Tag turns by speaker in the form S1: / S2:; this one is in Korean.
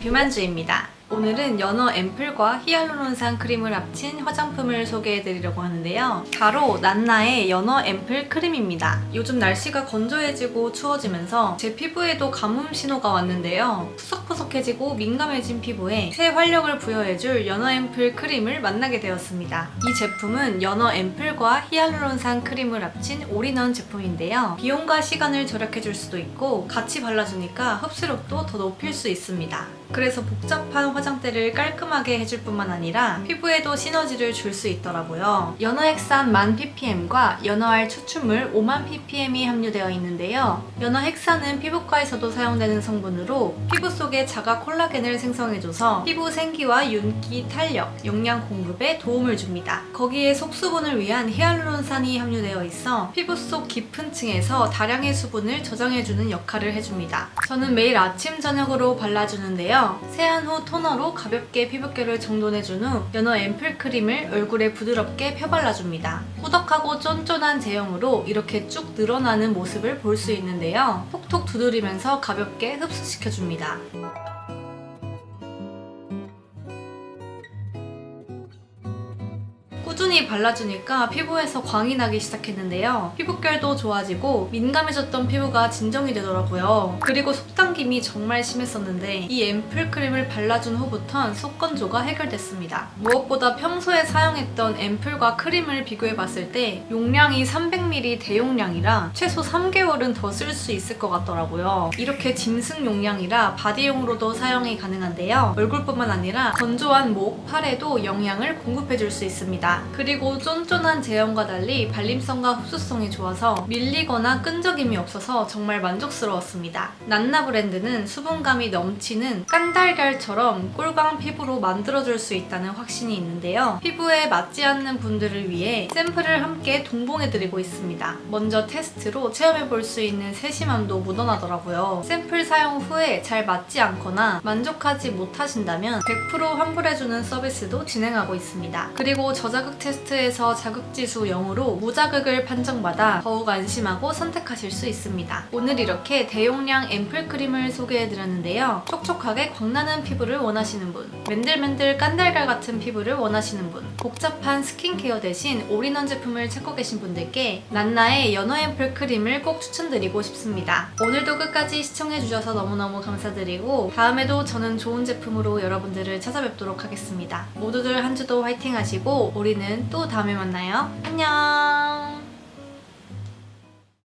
S1: 뷰만주입니다. 오늘은 연어 앰플과 히알루론산 크림을 합친 화장품을 소개해드리려고 하는데요. 바로 난나의 연어 앰플 크림입니다. 요즘 날씨가 건조해지고 추워지면서 제 피부에도 가뭄 신호가 왔는데요. 푸석푸석해지고 민감해진 피부에 새 활력을 부여해줄 연어 앰플 크림을 만나게 되었습니다. 이 제품은 연어 앰플과 히알루론산 크림을 합친 올인원 제품인데요. 비용과 시간을 절약해줄 수도 있고 같이 발라주니까 흡수력도 더 높일 수 있습니다. 그래서 복잡한 화장대를 깔끔하게 해줄 뿐만 아니라 피부에도 시너지를 줄 수 있더라고요. 연어핵산 만 ppm과 연어알 추출물 5만 ppm이 함유되어 있는데요. 연어핵산은 피부과에서도 사용되는 성분으로 피부 속에 자가 콜라겐을 생성해줘서 피부 생기와 윤기, 탄력, 영양 공급에 도움을 줍니다. 거기에 속수분을 위한 히알루론산이 함유되어 있어 피부 속 깊은 층에서 다량의 수분을 저장해주는 역할을 해줍니다. 저는 매일 아침, 저녁으로 발라주는데요. 세안 후 토너로 가볍게 피부결을 정돈해준 후 연어 앰플 크림을 얼굴에 부드럽게 펴발라줍니다. 꾸덕하고 쫀쫀한 제형으로 이렇게 쭉 늘어나는 모습을 볼 수 있는데요. 톡톡 두드리면서 가볍게 흡수시켜줍니다. 꾸준히 발라주니까 피부에서 광이 나기 시작했는데요. 피부결도 좋아지고 민감해졌던 피부가 진정이 되더라고요. 그리고 속당김이 정말 심했었는데 이 앰플 크림을 발라준 후부턴 속건조가 해결됐습니다. 무엇보다 평소에 사용했던 앰플과 크림을 비교해봤을 때 용량이 300ml 대용량이라 최소 3개월은 더 쓸 수 있을 것 같더라고요. 이렇게 짐승 용량이라 바디용으로도 사용이 가능한데요. 얼굴뿐만 아니라 건조한 목, 팔에도 영양을 공급해줄 수 있습니다. 그리고 쫀쫀한 제형과 달리 발림성과 흡수성이 좋아서 밀리거나 끈적임이 없어서 정말 만족스러웠습니다. 난나 브랜드는 수분감이 넘치는 깐달걀처럼 꿀광 피부로 만들어줄 수 있다는 확신이 있는데요. 피부에 맞지 않는 분들을 위해 샘플을 함께 동봉해드리고 있습니다. 먼저 테스트로 체험해볼 수 있는 세심함도 묻어나더라고요. 샘플 사용 후에 잘 맞지 않거나 만족하지 못하신다면 100% 환불해주는 서비스도 진행하고 있습니다. 그리고 저자극 테스트에서 자극지수 0으로 무자극을 판정받아 더욱 안심하고 선택하실 수 있습니다. 오늘 이렇게 대용량 앰플 크림을 소개해드렸는데요. 촉촉하게 광나는 피부를 원하시는 분, 맨들맨들 깐달걀 같은 피부를 원하시는 분, 복잡한 스킨케어 대신 올인원 제품을 찾고 계신 분들께 난나의 연어 앰플 크림을 꼭 추천드리고 싶습니다. 오늘도 끝까지 시청해주셔서 너무너무 감사드리고 다음에도 저는 좋은 제품으로 여러분들을 찾아뵙도록 하겠습니다. 모두들 한 주도 화이팅 하시고 우리 는 또 다음에 만나요. 안녕!